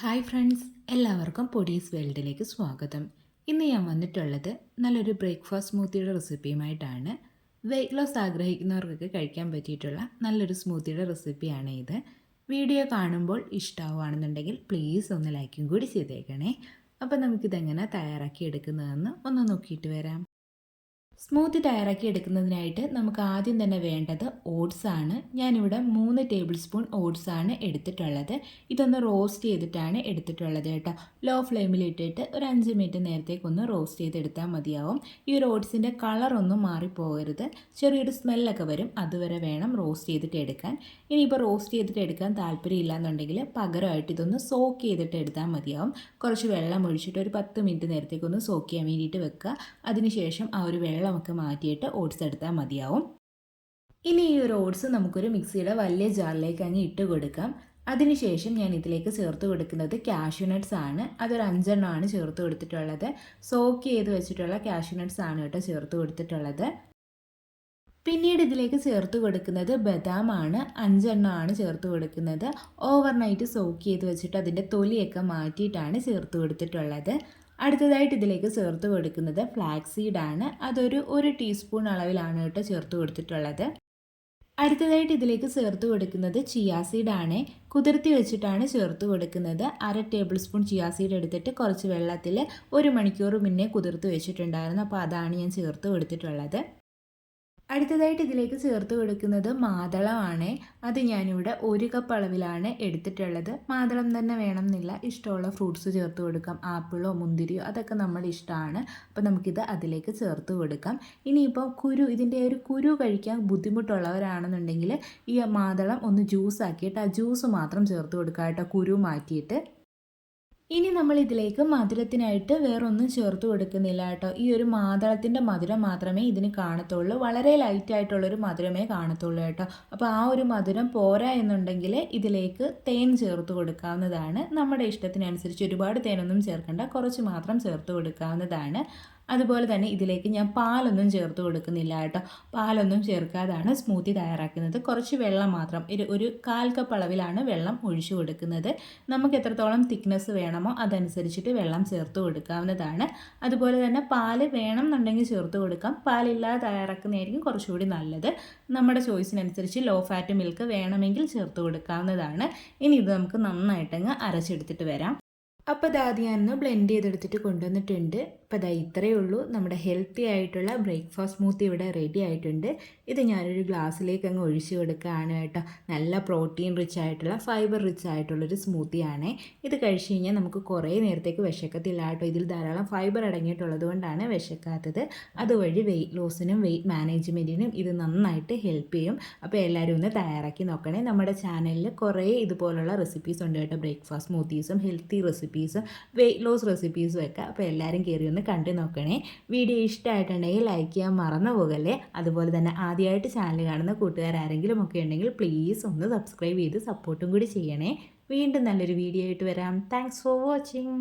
Hi friends എല്ലാവർക്കും പൊടീസ് വേൾഡിലേക്ക് സ്വാഗതം. ഇന്ന് ഞാൻ വന്നിട്ടുള്ളത് നല്ലൊരു ബ്രേക്ക്ഫാസ്റ്റ് സ്മൂത്തിയുടെ റെസിപ്പിയുമായിട്ടാണ്. വെയിറ്റ് ലോസ് ആഗ്രഹിക്കുന്നവർക്കൊക്കെ കഴിക്കാൻ പറ്റിയിട്ടുള്ള നല്ലൊരു സ്മൂത്തിയുടെ റെസിപ്പിയാണ് ഇത്. വീഡിയോ കാണുമ്പോൾ ഇഷ്ടമാവുകയാണെന്നുണ്ടെങ്കിൽ പ്ലീസ് ഒന്ന് ലൈക്കും കൂടി ചെയ്തേക്കണേ. അപ്പോൾ നമുക്കിതെങ്ങനെ തയ്യാറാക്കി എടുക്കുന്നതെന്ന് ഒന്ന് നോക്കിയിട്ട് വരാം. സ്മൂത്തി തയ്യാറാക്കി എടുക്കുന്നതിനായിട്ട് നമുക്ക് ആദ്യം തന്നെ വേണ്ടത് ഓട്സ് ആണ്. ഞാനിവിടെ മൂന്ന് ടേബിൾ സ്പൂൺ ഓട്സ് ആണ് എടുത്തിട്ടുള്ളത്. ഇതൊന്ന് റോസ്റ്റ് ചെയ്തിട്ടാണ് എടുത്തിട്ടുള്ളത് കേട്ടോ. ലോ ഫ്ലെയിമിൽ ഇട്ടിട്ട് ഒരു അഞ്ച് മിനിറ്റ് നേരത്തേക്ക് ഒന്ന് റോസ്റ്റ് ചെയ്തെടുത്താൽ മതിയാവും. ഈ ഒരു ഓട്സിന്റെ കളറൊന്നും മാറിപ്പോകരുത്. ചെറിയൊരു സ്മെല്ലൊക്കെ വരും. അതുവരെ വേണം റോസ്റ്റ് ചെയ്തിട്ട് എടുക്കാൻ. ഇനിയിപ്പോൾ റോസ്റ്റ് ചെയ്തിട്ട് എടുക്കാൻ താല്പര്യമില്ല എന്നുണ്ടെങ്കിൽ പകരമായിട്ട് ഇതൊന്ന് സോക്ക് ചെയ്തിട്ട് എടുത്താൽ മതിയാവും. കുറച്ച് വെള്ളം ഒഴിച്ചിട്ട് ഒരു പത്ത് മിനിറ്റ് നേരത്തേക്കൊന്ന് സോക്ക് ചെയ്യാൻ വേണ്ടിയിട്ട് വെക്കുക. അതിനുശേഷം ആ ഒരു വെള്ളം വെള്ളമൊക്കെ മാറ്റിയിട്ട് ഓട്സ് എടുത്താൽ മതിയാവും. ഇനി ഈ ഒരു ഓട്സ് നമുക്കൊരു മിക്സിയുടെ വലിയ ജാറിലേക്ക് അങ്ങ് ഇട്ട് കൊടുക്കാം. അതിനുശേഷം ഞാൻ ഇതിലേക്ക് ചേർത്ത് കൊടുക്കുന്നത് കാഷ്യൂ നട്ട്സ് ആണ്. അതൊരു അഞ്ചെണ്ണമാണ് ചേർത്ത് കൊടുത്തിട്ടുള്ളത്. സോക്ക് ചെയ്ത് വെച്ചിട്ടുള്ള കാഷ്യൂ നട്ട്സ് ആണ് കേട്ടോ ചേർത്ത് കൊടുത്തിട്ടുള്ളത്. പിന്നീട് ഇതിലേക്ക് ചേർത്ത് കൊടുക്കുന്നത് ബദാമാണ് അഞ്ചെണ്ണമാണ് ചേർത്ത് കൊടുക്കുന്നത്. ഓവർനൈറ്റ് സോക്ക് ചെയ്ത് വെച്ചിട്ട് അതിന്റെ തൊലിയൊക്കെ മാറ്റിയിട്ടാണ് ചേർത്ത് കൊടുത്തിട്ടുള്ളത്. അടുത്തതായിട്ട് ഇതിലേക്ക് ചേർത്ത് കൊടുക്കുന്നത് ഫ്ലാക്സ് സീഡാണ് അതൊരു ഒരു ടീസ്പൂൺ അളവിലാണ് കേട്ടോ ചേർത്ത് കൊടുത്തിട്ടുള്ളത്. അടുത്തതായിട്ട് ഇതിലേക്ക് ചേർത്ത് കൊടുക്കുന്നത് ചിയാ സീഡാണ് കുതിർത്തി വെച്ചിട്ടാണ് ചേർത്ത് കൊടുക്കുന്നത്. അര ടേബിൾ സ്പൂൺ ചിയാ സീഡ് എടുത്തിട്ട് കുറച്ച് വെള്ളത്തിൽ ഒരു മണിക്കൂർ മുന്നേ കുതിർത്ത് വെച്ചിട്ടുണ്ടായിരുന്നു. അപ്പോൾ അതാണ് ഞാൻ ചേർത്ത് കൊടുത്തിട്ടുള്ളത്. അടുത്തതായിട്ട് ഇതിലേക്ക് ചേർത്ത് കൊടുക്കുന്നത് മാതളമാണ്. അത് ഞാനിവിടെ ഒരു കപ്പ് അളവിലാണ് എടുത്തിട്ടുള്ളത്. മാതളം തന്നെ വേണം എന്നില്ല ഇഷ്ടമുള്ള ഫ്രൂട്ട്സ് ചേർത്ത് കൊടുക്കാം. ആപ്പിളോ മുന്തിരിയോ അതൊക്കെ നമ്മുടെ ഇഷ്ടമാണ്. അപ്പോൾ നമുക്കിത് അതിലേക്ക് ചേർത്ത് കൊടുക്കാം. ഇനിയിപ്പോൾ കുരു ഇതിന്റെ ഒരു കുരു കഴിക്കാൻ ബുദ്ധിമുട്ടുള്ളവരാണെന്നുണ്ടെങ്കിൽ ഈ മാതളം ഒന്ന് ജ്യൂസ് ആക്കിയിട്ട് ആ ജ്യൂസ് മാത്രം ചേർത്ത് കൊടുക്കാം കേട്ടോ. കുരു മാറ്റിയിട്ട്. ഇനി നമ്മൾ ഇതിലേക്ക് മധുരത്തിനായിട്ട് വേറൊന്നും ചേർത്ത് കൊടുക്കുന്നില്ല കേട്ടോ. ഈ ഒരു മാതളത്തിന്റെ മധുരം മാത്രമേ ഇതിന് കാണത്തുള്ളൂ. വളരെ ലൈറ്റ് ആയിട്ടുള്ളൊരു മധുരമേ കാണത്തുള്ളൂ കേട്ടോ. അപ്പോൾ ആ ഒരു മധുരം പോരാ എന്നുണ്ടെങ്കിൽ ഇതിലേക്ക് തേൻ ചേർത്ത് കൊടുക്കാവുന്നതാണ്. നമ്മുടെ ഇഷ്ടത്തിനനുസരിച്ച് ഒരുപാട് തേനൊന്നും ചേർക്കേണ്ട. കുറച്ച് മാത്രം ചേർത്ത് കൊടുക്കാവുന്നതാണ്. അതുപോലെ തന്നെ ഇതിലേക്ക് ഞാൻ പാലൊന്നും ചേർത്ത് കൊടുക്കുന്നില്ല കേട്ടോ. പാലൊന്നും ചേർക്കാതാണ് സ്മൂത്തി തയ്യാറാക്കുന്നത്. കുറച്ച് വെള്ളം മാത്രം ഒരു ഒരു കാൽ കപ്പ് അളവിലാണ് വെള്ളം ഒഴിച്ചു കൊടുക്കുന്നത്. നമുക്ക് എത്രത്തോളം തിക്നെസ് വേണമോ അതനുസരിച്ചിട്ട് വെള്ളം ചേർത്ത് കൊടുക്കാവുന്നതാണ്. അതുപോലെ തന്നെ പാൽ വേണം എന്നുണ്ടെങ്കിൽ ചേർത്ത് കൊടുക്കാം. പാലില്ലാതെ തയ്യാറാക്കുന്നതായിരിക്കും കുറച്ചുകൂടി നല്ലത്. നമ്മുടെ ചോയ്സിനനുസരിച്ച് ലോ ഫാറ്റ് മിൽക്ക് വേണമെങ്കിൽ ചേർത്ത് കൊടുക്കാവുന്നതാണ്. ഇനി ഇത് നമുക്ക് നന്നായിട്ടങ്ങ് അരച്ചെടുത്തിട്ട് വരാം. അപ്പോൾ അത് ഞാനൊന്ന് ബ്ലെൻഡ് ചെയ്തെടുത്തിട്ട് കൊണ്ടുവന്നിട്ടുണ്ട്. അപ്പോൾ അതാ ഇത്രയേ ഉള്ളൂ. നമ്മുടെ ഹെൽത്തി ആയിട്ടുള്ള ബ്രേക്ക്ഫാസ്റ്റ് സ്മൂത്തി ഇവിടെ റെഡി ആയിട്ടുണ്ട്. ഇത് ഞാനൊരു ഗ്ലാസ്സിലേക്ക് അങ്ങ് ഒഴിച്ചു കൊടുക്കുകയാണ് കേട്ടോ. നല്ല പ്രോട്ടീൻ റിച്ച് ആയിട്ടുള്ള ഫൈബർ റിച്ച് ആയിട്ടുള്ളൊരു സ്മൂത്തിയാണ് ഇത് കഴിച്ച് കഴിഞ്ഞാൽ നമുക്ക് കുറേ നേരത്തേക്ക് വിശക്കത്തില്ല കേട്ടോ. ഇതിൽ ധാരാളം ഫൈബർ അടങ്ങിയിട്ടുള്ളത് കൊണ്ടാണ് വിശക്കാത്തത്. അതുവഴി വെയിറ്റ് ലോസിനും വെയിറ്റ് മാനേജ്മെന്റിനും ഇത് നന്നായിട്ട് ഹെൽപ്പ് ചെയ്യും. അപ്പോൾ എല്ലാവരും ഒന്ന് തയ്യാറാക്കി നോക്കണേ. നമ്മുടെ ചാനലിൽ കുറേ ഇതുപോലുള്ള റെസിപ്പീസ് ഉണ്ട് കേട്ടോ. ബ്രേക്ക്ഫാസ്റ്റ് സ്മൂത്തീസും ഹെൽത്തി റെസിപ്പീസും വെയിറ്റ് ലോസ് റെസിപ്പീസും ഒക്കെ. അപ്പോൾ എല്ലാവരും കയറി ഒന്ന് കണ്ടു നോക്കണേ. വീഡിയോ ഇഷ്ടമായിട്ടുണ്ടെങ്കിൽ ലൈക്ക് ചെയ്യാൻ മറന്നു പോകല്ലേ. അതുപോലെ തന്നെ ആദ്യമായിട്ട് ചാനൽ കാണുന്ന കൂട്ടുകാരാരെങ്കിലും ഒക്കെ ഉണ്ടെങ്കിൽ പ്ലീസ് ഒന്ന് സബ്സ്ക്രൈബ് ചെയ്ത് സപ്പോർട്ടും കൂടി ചെയ്യണേ. വീണ്ടും നല്ലൊരു വീഡിയോ ആയിട്ട് വരാം. Thanks for watching